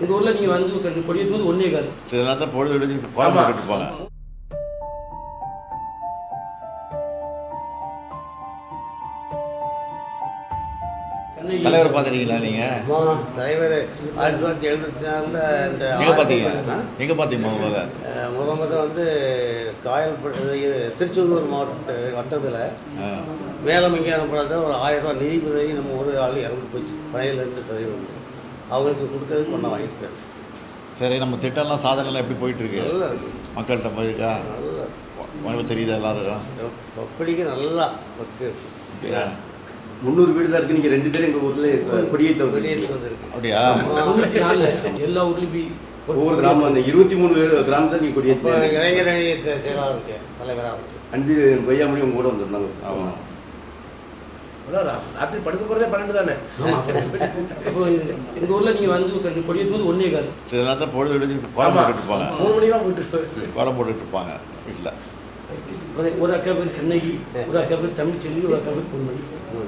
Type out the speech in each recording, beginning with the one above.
எங்கள் ஊரில் நீங்கள் வந்து கொ- கொடியேற்றும் போது ஒன்றே கால். சில நேரத்தில் பொழுது விடிஞ்சு குழம்பு கண்ணகி தலைவர் பார்த்துருக்கீங்களா நீங்கள் அம்மா தலைவர் ஆயிரத்தி தொள்ளாயிரத்தி எழுபத்தி நாலில் இந்த எங்கே பார்த்தீங்க? ஆ? எங்கே பார்த்தீங்க முதல்ல? முத முத வந்து காயல்பட்டு இது திருச்செந்தூர் மாவட்ட வட்டத்தில் ஆ. மேலம் இங்கே அனுப்புறத ஒரு ஆயிரம் ரூபாய் நிதி உதவி நம்ம ஒரு ஆள் இறந்து போச்சு. பழையிலேருந்து தலைவர் வந்து. அவங்களுக்கு கொடுக்கறதுக்கு ஒன்றா வாங்கிட்டு. சரி நம்ம திட்டம்லாம் சாதனைலாம் எப்படி போயிட்டு இருக்கு நல்லா இருக்கு. மக்கள்கிட்ட போயிருக்கா? நல்லா. உங்களுக்கு தெரியுதா எல்லாருக்கும்? பப்படிக்கு நல்லா பக்கு அப்படியா? முந்நூறு வீடு தான் இருக்கு. நீங்க ரெண்டு பேரும் எங்க ஊர்ல கொடியேற்ற வெளியேற்றி வந்திருக்கு. அப்படியா? தொண்ணூற்றி நாலில் எல்லா ஊர்லேயும் ஒவ்வொரு கிராமம் அந்த இருபத்தி மூணு கிராமத்தை நீங்க இப்போ கொடியேற்ற இளைஞர் அணி செயலாளர் இருக்கேன் தலைவராக இருக்கு அன்பு பையாமொழி உங்க கூட வந்திருந்தாங்க. ஆமாம் ராத்திரி படுக்க போறதே பன்னெண்டு தானே? இப்போ எங்கள் ஊரில் நீங்கள் வந்து கொ- கொடியேற்றும் போது ஒன்றே கால். சில நேரத்தில் பொழுது விடிஞ்சு ஆமா. போட்டுட்டு இருப்பாங்க மூணு மணி தான் போயிட்டு. குழம்பு போட்டுட்டு இருப்பாங்க வீட்டில் ஒரு ஒரு அக்கா பேர் கண்ணகி ஒரு அக்கா பேர் தமிழ்ச்செல்வி ஒரு அக்கா பேர் பொன்மணி.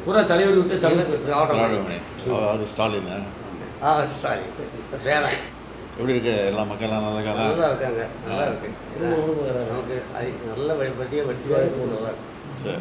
பூரா தலைவர் விட்டு தமிழ் அது ஸ்டாலின். ஆ. ஸ்டாலின். வேலை எப்படி இருக்கு? எல்லா மக்கள்லாம் நல்லா இருக்காங்க நல்லா இருக்காங்க. நல்லா இருக்கு. நமக்கு அது நல்ல வழி பற்றிய வெற்றி வாய்ப்பு நல்லா இருக்கு. சரி.